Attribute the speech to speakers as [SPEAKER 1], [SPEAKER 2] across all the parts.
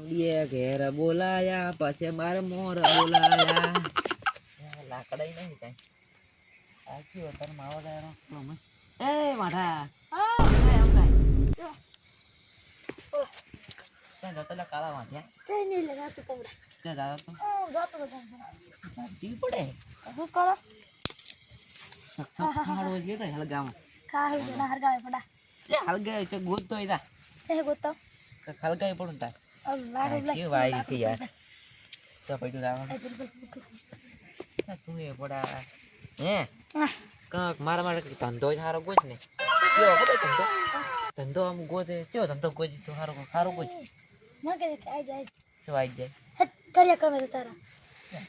[SPEAKER 1] બે ઘેર બોલાયા પછી બાર મોર બોલાયા. લાકડા નહીં કઈ. આ કયો તાર માવા ગાયનો એ માઠા હલગાય છે ગોત તો. એના હલગાય પડું તાર? કે કે યાર? તો પડ્યું રાવણ. તું એ પડા હે? કાંક મારા માટે ધંધો જ સારો ગોચ ને? ખબર ધંધો? ધંધો આમ ગોતે કેવો ધંધો ગોજ? તો સારો સારો શું આવી જાય?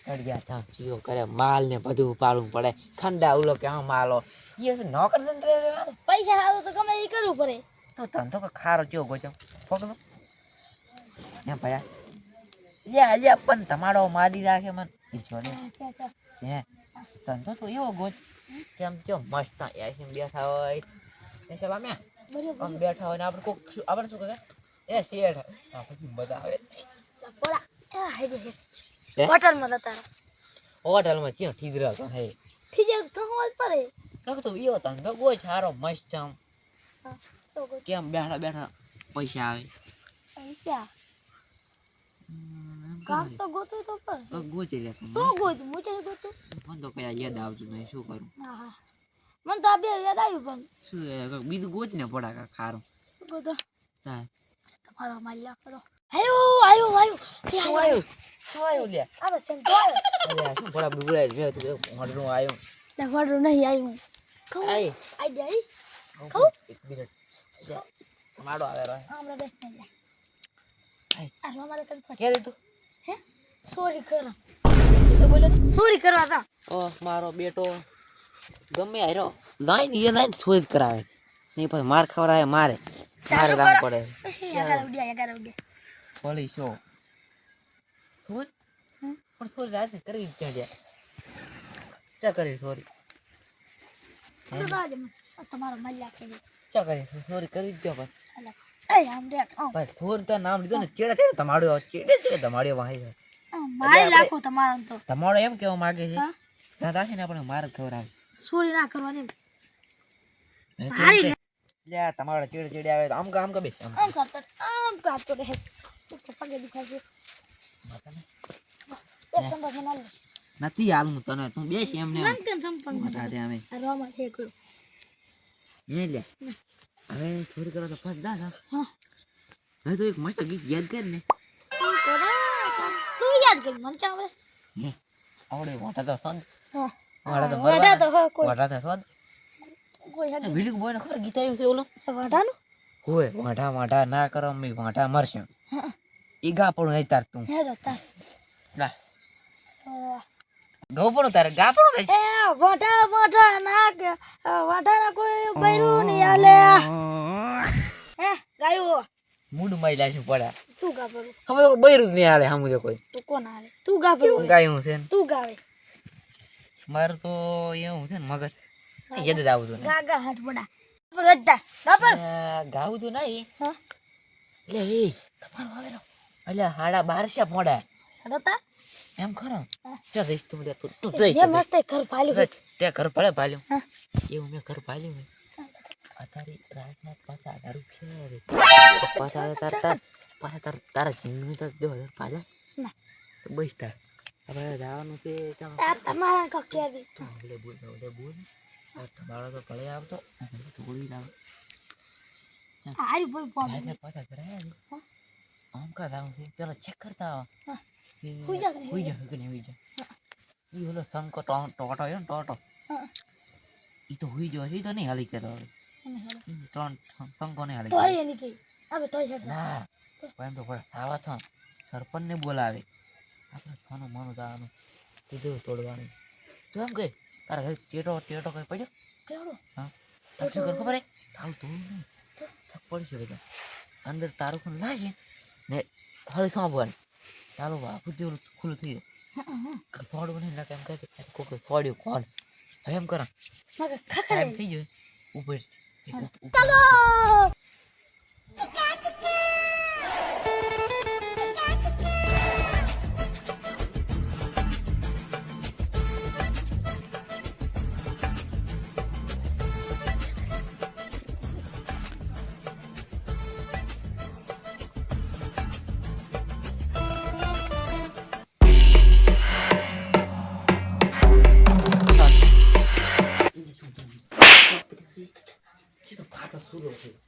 [SPEAKER 1] કડિયા થામ ચીયો કરે માલ ને બધું પાડવું પડે. ખંડા ઉલો કે હા માલો. એ નોકર
[SPEAKER 2] પૈસા હારું તો ગમે એ કરવું પડે.
[SPEAKER 1] તો ધંધો કે ખારો ચિયો ગોચો ફોકલો હે ભયા લે આજે પણ તમારો મારી રાખે મન. ઈ જોડે. હે ધંધો તો એવો ગોચ કેમ કે મસ્ત એસી બેઠા હોય. એ ચલા મે આમ બેઠા હોય ને આપણે કોક આપણે શું કહે એ શેઠ આ પછી મજા આવે?
[SPEAKER 2] હોટલમાં હતા
[SPEAKER 1] હોટલમાં ક્યાં ઠીદરા તો હે?
[SPEAKER 2] ઠીક તો હોલ પડે
[SPEAKER 1] કાક તો એવો ધંધો ગોચ સારો મસ્ત આમ. કેમ બેઠા બેઠા પૈસા આવે?
[SPEAKER 2] ક્યાં
[SPEAKER 1] કરે.
[SPEAKER 2] તો ગોતો તો પણ.
[SPEAKER 1] તો ગોચી લે તો
[SPEAKER 2] ગોત? મુચે ગોતો.
[SPEAKER 1] પણ તો કયા યાદ આવતું નહીં. શું કરું?
[SPEAKER 2] હા હા. મને તો આ બે યાદ આવ્યું
[SPEAKER 1] શું એ કાંઈક બીજું ગોચ ને પડા કા ખારું.
[SPEAKER 2] પણ બધો
[SPEAKER 1] ચાલ
[SPEAKER 2] તમારો માલ્યા કરો. આયો આયો આયો
[SPEAKER 1] શું આયો શું આવ્યું લ્યા?
[SPEAKER 2] આવે તેમ તો આવ્યો
[SPEAKER 1] શું પડા બુગડાય મે તો મોઢું આયો
[SPEAKER 2] ને વાડું નહીં આયો કહું
[SPEAKER 1] આઈ.
[SPEAKER 2] આઈ જાય
[SPEAKER 1] કહું એક મિનિટ. માડો આવે રહે
[SPEAKER 2] હમણાં બેસ
[SPEAKER 1] દીધું?
[SPEAKER 2] હે? સોરી કરો. સોરી કરવા
[SPEAKER 1] ઓ મારો બેટો ગમે આયરો લાઈન એ લાઈન સોજ કરાવે. નહીં પછી માર ખવડાવે મારે. મારે રામ પડે. શો સોજ પણ સોરી રાત કરી જાય? ચા કરી સોરી?
[SPEAKER 2] તમારો મજા કે
[SPEAKER 1] ચા કરી સોરી કરી દો પણ. ભાઈ સોરી તો નામ લીધું ને ચેડે ચેડે તમાડ્યો ચેડે ચેડે તમાડ્યો વાહી?
[SPEAKER 2] મારી લાખો તમારો તો.
[SPEAKER 1] તમારો એમ કેવો માગે છે દાદા છે ને આપણે માર ખવડાવે.
[SPEAKER 2] સોરી ના કરવાની.
[SPEAKER 1] કેમ છે? લ્યા તમારો ચેડે ચેડે આવે આમ કા આમ કા બે આમ
[SPEAKER 2] આમ કરતો આમ કરતો રહે પગે દુખાશે. એક સંભાળ મને
[SPEAKER 1] નથી હાલ હું તને તું બેસ એમને
[SPEAKER 2] કેમ
[SPEAKER 1] મોટા દે અમે
[SPEAKER 2] રોમાં છે કોઈ
[SPEAKER 1] એ લે. હવે થોડી કરો તો ફસ દા હવે તો એક મસ્ત ગીત યાદ કર ને.
[SPEAKER 2] તું યાદ કર મને ચાવડે
[SPEAKER 1] હે આવડે મોટા તો સંત વાડા તો
[SPEAKER 2] વાડા તો
[SPEAKER 1] વાડા તો સંત વિલીક બોય ને ખબર ગીત આવ્યું છે ઓલો?
[SPEAKER 2] વાડાનું?
[SPEAKER 1] હોય વાંઢા વાંઢા ના કરો મી વાંઢા મરશે. ઈગા પણ નહીં તાર તું.
[SPEAKER 2] હે. રતા
[SPEAKER 1] પણ તારે ગા થાય
[SPEAKER 2] એ વાડા વાડા ના કે વાડા ના કોઈ બૈરું નહીં આલે હે ગાયો
[SPEAKER 1] મૂડમાં છે પડા.
[SPEAKER 2] તું ગા
[SPEAKER 1] હવે બૈરું જ નહીં હાલે હમું કોઈ.
[SPEAKER 2] તું કોણ આલે તું ગા
[SPEAKER 1] ગાયું છે
[SPEAKER 2] તું ગાવે.
[SPEAKER 1] મારું તો એવું છે ને મગજ. યાદ આવું છું.
[SPEAKER 2] ગા ગા હાથ પડા પર રજતા ગા પર
[SPEAKER 1] ગાવું તો નહીં.
[SPEAKER 2] હા.
[SPEAKER 1] એટલે એ
[SPEAKER 2] તમારો આવેલો
[SPEAKER 1] અલ્યા હાડા બારશા પોડા મોડા
[SPEAKER 2] રતા
[SPEAKER 1] એમ ખરો. ચા દઈશ તું લે તું તું જઈ
[SPEAKER 2] જે મસ્ત ઘર પાલ્યું
[SPEAKER 1] તે ઘર પાળે પાલ્યું. એવું મેં ઘર પાલ્યું ને અત્યારે રાતના પાછા હજાર રૂપિયા રે પાછા તાર તાર પાછા તાર તારા જન્મી તો દો હજાર પાલે બસ તાર. આપણે જવાનું છે
[SPEAKER 2] તમારા કક્યા
[SPEAKER 1] તો બોલ ઓલે બોલ. તમારો તો પડે આવતો. બોલી લાવ
[SPEAKER 2] હારી બોલ
[SPEAKER 1] પાછા ઘરે આમ કા જવાનું છે? ચાલો ચેક કરતા આવો.
[SPEAKER 2] હા.
[SPEAKER 1] કે
[SPEAKER 2] હુઈ જા
[SPEAKER 1] કે ઈ તો હુઈ તો નહીં હાલી કેતો હવે ત્રણ શંકો નહીં હાલી
[SPEAKER 2] તો એની હવે તો
[SPEAKER 1] ના એમ તો આવા થો સરપંચ ને બોલાવે આપણે સોનું મન જવાનું કીધું તોડવાનું તું એમ કહે તારા ઘરે ટેટો ટેટો કઈ પડ્યો
[SPEAKER 2] કેવડો
[SPEAKER 1] હા શું કર ખબર તો બધા અંદર તારું પણ લાગે ને હળી સાંભળવાની તારું બાપુ જેવું ખુલ્લું થઈ ગયું. સોડવું નહીં એમ કહે કોક સોડ્યું કોણ? હવે એમ કરો. ટાઈમ થઈ ગયો. ઉપર
[SPEAKER 2] ચાલો. শুরু হয়েছে